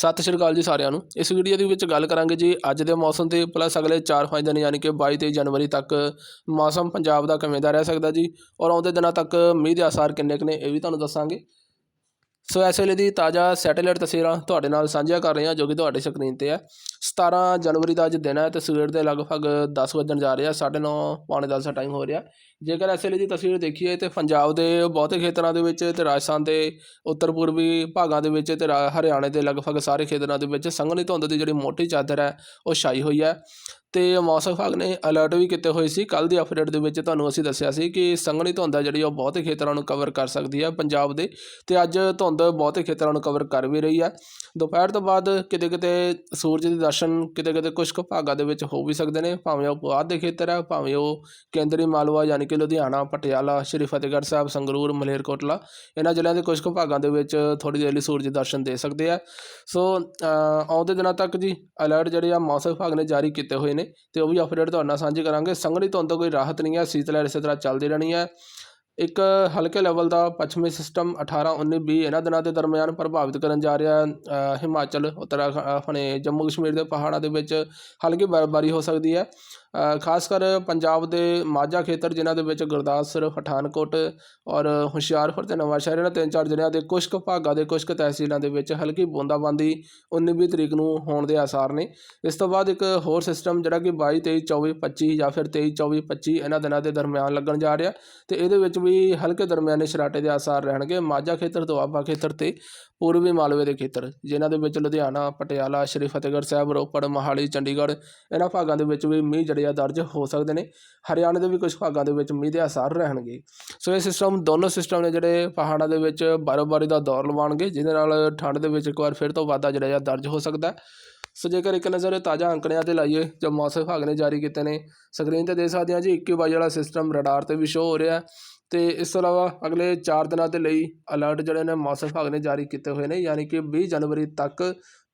ਸਤਿ ਸ਼੍ਰੀ ਅਕਾਲ ਜੀ ਸਾਰਿਆਂ ਨੂੰ। ਇਸ ਵੀਡੀਓ ਦੇ ਵਿੱਚ ਗੱਲ ਕਰਾਂਗੇ ਜੀ, ਅੱਜ ਦੇ ਮੌਸਮ ਤੇ ਪਲੱਸ ਅਗਲੇ 4-5 ਦਿਨ ਯਾਨੀ ਕਿ 22 ਤੇ ਜਨਵਰੀ ਤੱਕ ਮੌਸਮ ਪੰਜਾਬ ਦਾ ਕਿਵੇਂ ਦਾ ਰਹਿ ਸਕਦਾ ਜੀ ਔਰ ਆਉਂਦੇ ਦਿਨਾਂ ਤੱਕ ਮੀਂਹ ਦੇ ਆਸਾਰ ਕਿੰਨੇ ਕੁ ਨੇ ਇਹ ਵੀ ਤੁਹਾਨੂੰ ਦੱਸਾਂਗੇ। ਸੋ ਇਸ ਵੇਲੇ ਦੀ ਤਾਜ਼ਾ ਸੈਟੇਲਾਈਟ ਤਸਵੀਰਾਂ ਤੁਹਾਡੇ ਨਾਲ ਸਾਂਝੀਆਂ ਕਰ ਰਹੇ ਹਾਂ ਜੋ ਕਿ ਤੁਹਾਡੇ ਸਕਰੀਨ ਤੇ ਹੈ। 17 ਜਨਵਰੀ ਦਾ ਅੱਜ ਦਿਨ ਹੈ ਤੇ ਸਵੇਰ ਦੇ ਲਗਭਗ 10 ਵਜਣ ਜਾ ਰਿਹਾ 9:30 ਪੌਣੇ 10 ਦਾ ਟਾਈਮ ਹੋ ਰਿਹਾ। ਜੇਕਰ ਇਸ ਵੇਲੇ ਦੀ ਤਸਵੀਰ ਦੇਖੀਏ ਤੇ ਪੰਜਾਬ ਦੇ ਬਹੁਤੇ ਖੇਤਰਾਂ ਦੇ ਵਿੱਚ ਤੇ ਰਾਜਸਥਾਨ ਦੇ, ਉੱਤਰ ਪੂਰਬੀ ਭਾਗਾਂ ਦੇ ਵਿੱਚ ਤੇ ਰਾ- ਹਰਿਆਣੇ ਦੇ ਲਗਭਗ ਸਾਰੇ ਖੇਤਰਾਂ ਦੇ ਵਿੱਚ ਸੰਘਣੀ ਧੁੰਦ ਦੀ ਜਿਹੜੀ ਮੋਟੀ ਚਾਦਰ ਹੈ, ਉਹ ਛਾਈ ਹੋਈ ਹੈ। ਅਤੇ ਮੌਸਮ ਵਿਭਾਗ ਨੇ ਅਲਰਟ ਵੀ ਕੀਤੇ ਹੋਏ ਸੀ। ਕੱਲ੍ਹ ਦੀ ਅਪਡੇਟ ਦੇ ਵਿੱਚ ਤੁਹਾਨੂੰ ਅਸੀਂ ਦੱਸਿਆ ਸੀ ਕਿ ਸੰਘਣੀ ਧੁੰਦ ਹੈ ਜਿਹੜੀ, ਉਹ ਬਹੁਤੇ ਖੇਤਰਾਂ ਨੂੰ ਕਵਰ ਕਰ ਸਕਦੀ ਹੈ ਪੰਜਾਬ ਦੇ। ਅਤੇ ਅੱਜ ਧੁੰਦ ਬਹੁਤੇ ਖੇਤਰਾਂ ਨੂੰ ਕਵਰ ਕਰ ਵੀ ਰਹੀ ਹੈ ਦੁਪਹਿਰ ਤੋਂ ਬਾਅਦ ਕਿਤੇ ਕਿਤੇ ਸੂਰਜ ਦੇ ਦਰਸ਼ਨ ਕਿਤੇ ਕਿਤੇ ਕੁਝ ਕੁ ਭਾਗਾਂ ਦੇ ਵਿੱਚ ਹੋ ਵੀ ਸਕਦੇ ਨੇ। ਭਾਵੇਂ ਉਹ ਬਾਅਦ ਦੇ ਖੇਤਰ ਹੈ ਭਾਵੇਂ ਉਹ ਕੇਂਦਰੀ ਮਾਲਵਾ ਯਾਨੀ ਕਿ ਲੁਧਿਆਣਾ, ਪਟਿਆਲਾ, ਸ਼੍ਰੀ ਫਤਿਹਗੜ੍ਹ ਸਾਹਿਬ, ਸੰਗਰੂਰ ਮਲੇਰਕੋਟਲਾ ਇਹਨਾਂ ਜ਼ਿਲ੍ਹਿਆਂ ਦੇ ਕੁਝ ਕੁ ਭਾਗਾਂ ਦੇ ਵਿੱਚ ਥੋੜ੍ਹੀ ਦੇਰ ਲਈ ਸੂਰਜ ਦਰਸ਼ਨ ਦੇ ਸਕਦੇ ਆ। ਸੋ ਆਉਂਦੇ ਦਿਨਾਂ ਤੱਕ ਜੀ ਅਲਰਟ ਜਿਹੜੇ ਆ ਮੌਸਮ ਵਿਭਾਗ ਨੇ ਜਾਰੀ ਕੀਤੇ ਹੋਏ ਨੇ। ਤੇ ਉਹ ਵੀ ਅਪਡੇਟ ਤੁਹਾਡੇ ਨਾਲ ਸਾਂਝੀ ਕਰਾਂਗੇ। ਸੰਘਣੀ ਧੁੰਦ ਤੋਂ ਕੋਈ ਰਾਹਤ ਨਹੀਂ ਹੈ, ਸੀਤ ਲਹਿਰ ਇਸੇ ਤਰ੍ਹਾਂ ਚੱਲਦੀ ਰਹਿਣੀ ਹੈ। ਇੱਕ ਹਲਕੇ ਲੈਵਲ ਦਾ ਪੱਛਮੀ ਸਿਸਟਮ 18 19 20 ਇਹਨਾਂ ਦਿਨਾਂ ਦੇ ਦਰਮਿਆਨ ਪ੍ਰਭਾਵਿਤ ਕਰਨ ਜਾ ਰਿਹਾ ਹਿਮਾਚਲ, ਉੱਤਰਾਖੰਡ ਆਪਣੇ ਜੰਮੂ ਕਸ਼ਮੀਰ ਦੇ ਪਹਾੜਾਂ ਦੇ ਵਿੱਚ ਹਲਕੀ ਬਰਫਬਾਰੀ ਹੋ ਸਕਦੀ ਹੈ। ਖਾਸ ਕਰ ਪੰਜਾਬ ਦੇ ਮਾਝਾ ਖੇਤਰ, ਜਿਨ੍ਹਾਂ ਦੇ ਵਿੱਚ ਗੁਰਦਾਸਪੁਰ ਪਠਾਨਕੋਟ ਔਰ ਹੁਸ਼ਿਆਰਪੁਰ ਤੇ ਨਵਾਂਸ਼ਹਿਰ ਇਹਨਾਂ ਤਿੰਨ ਚਾਰ ਜ਼ਿਲ੍ਹਿਆਂ ਦੇ ਕੁਝ ਕੁ ਭਾਗਾਂ ਦੇ ਕੁਝ ਕੁ ਤਹਿਸੀਲਾਂ ਦੇ ਵਿੱਚ ਹਲਕੀ ਬੂੰਦਾਬਾਂਦੀ 19-20 ਤਰੀਕ ਨੂੰ ਹੋਣ ਦੇ ਆਸਾਰ ਨੇ। ਇਸ ਤੋਂ ਬਾਅਦ ਇੱਕ ਹੋਰ ਸਿਸਟਮ ਜਿਹੜਾ ਕਿ 22 23 24 25 ਜਾਂ ਫਿਰ 23 24 25 ਇਹਨਾਂ ਦਿਨਾਂ ਦੇ ਦਰਮਿਆਨ ਲੱਗਣ ਜਾ ਰਿਹਾ ਤੇ ਇਹਦੇ ਵਿੱਚ ਵੀ ਹਲਕੇ ਦਰਮਿਆਨੇ ਸਰਾਟੇ ਦੇ ਆਸਾਰ ਰਹਿਣਗੇ। ਮਾਝਾ ਖੇਤਰ ਦੁਆਬਾ ਖੇਤਰ ਤੇ ਪੂਰਬੀ ਮਾਲਵੇ ਦੇ ਖੇਤਰ, ਜਿਨ੍ਹਾਂ ਦੇ ਵਿੱਚ ਲੁਧਿਆਣਾ, ਪਟਿਆਲਾ, ਸ਼੍ਰੀ ਫਤਿਹਗੜ੍ਹ ਸਾਹਿਬ, ਰੋਪੜ, ਮੋਹਾਲੀ, ਚੰਡੀਗੜ੍ਹ ਇਹਨਾਂ ਭਾਗਾਂ ਦੇ ਵਿੱਚ ਵੀ ਮੀਂਹ ਜਿਹੜੇ ਆ ਦਰਜ ਹੋ ਸਕਦੇ ਨੇ, ਹਰਿਆਣੇ ਦੇ ਵੀ ਕੁਝ ਭਾਗਾਂ ਦੇ ਵਿੱਚ ਮੀਂਹ ਦੇ ਆਸਾਰ ਰਹਿਣਗੇ। ਸੋ ਇਹ ਸਿਸਟਮ ਦੋਨੋਂ ਸਿਸਟਮ ਨੇ ਜਿਹੜੇ ਪਹਾੜਾਂ ਦੇ ਵਿੱਚ ਬਰਫ਼ਬਾਰੀ ਦਾ ਦੌਰ ਲਵਾਉਣਗੇ, ਜਿਹਦੇ ਨਾਲ ਠੰਡ ਦੇ ਵਿੱਚ ਇੱਕ ਵਾਰ ਫਿਰ ਤੋਂ ਵਾਧਾ ਜਿਹੜਾ ਆ ਦਰਜ ਹੋ ਸਕਦਾ ਸੋ ਜੇਕਰ ਇੱਕ ਨਜ਼ਰ ਤਾਜ਼ਾ ਅੰਕੜਿਆਂ ਤੇ ਲਾਈਏ, ਜੋ ਮੌਸਮ ਵਿਭਾਗ ਨੇ ਜਾਰੀ ਕੀਤੇ ਨੇ ਸਕਰੀਨ ਤੇ ਦੇਖ ਸਕਦੇ ਹਾਂ ਜੀ 21 ਬਾਈ ਵਾਲਾ ਸਿਸਟਮ ਰਡਾਰ ਤੇ ਵੀ ਸ਼ੋ ਹੋ ਰਿਹਾ ਅਤੇ ਇਸ ਤੋਂ ਇਲਾਵਾ ਅਗਲੇ ਚਾਰ ਦਿਨਾਂ ਦੇ ਲਈ ਅਲਰਟ ਜਿਹੜੇ ਨੇ ਮੌਸਮ ਵਿਭਾਗ ਨੇ ਜਾਰੀ ਕੀਤੇ ਹੋਏ ਨੇ, ਯਾਨੀ ਕਿ ਵੀਹ ਜਨਵਰੀ ਤੱਕ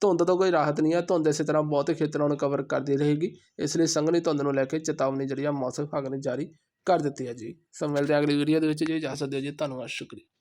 ਧੁੰਦ ਤੋਂ ਕੋਈ ਰਾਹਤ ਨਹੀਂ ਹੈ, ਧੁੰਦ ਇਸੇ ਤਰ੍ਹਾਂ ਬਹੁਤੇ ਖੇਤਰਾਂ ਨੂੰ ਕਵਰ ਕਰਦੀ ਰਹੇਗੀ, ਇਸ ਲਈ ਸੰਘਣੀ ਧੁੰਦ ਨੂੰ ਲੈ ਕੇ ਚੇਤਾਵਨੀ ਜਿਹੜੀ ਆ ਮੌਸਮ ਵਿਭਾਗ ਨੇ ਜਾਰੀ ਕਰ ਦਿੱਤੀ ਹੈ ਜੀ। ਸੋ ਮਿਲਦੇ ਹਾਂ ਅਗਲੀ ਵੀਡੀਓ ਦੇ ਵਿੱਚ ਜੀ ਸਕਦੇ ਹੋ ਜੀ, ਧੰਨਵਾਦ, ਸ਼ੁਕਰੀਆ।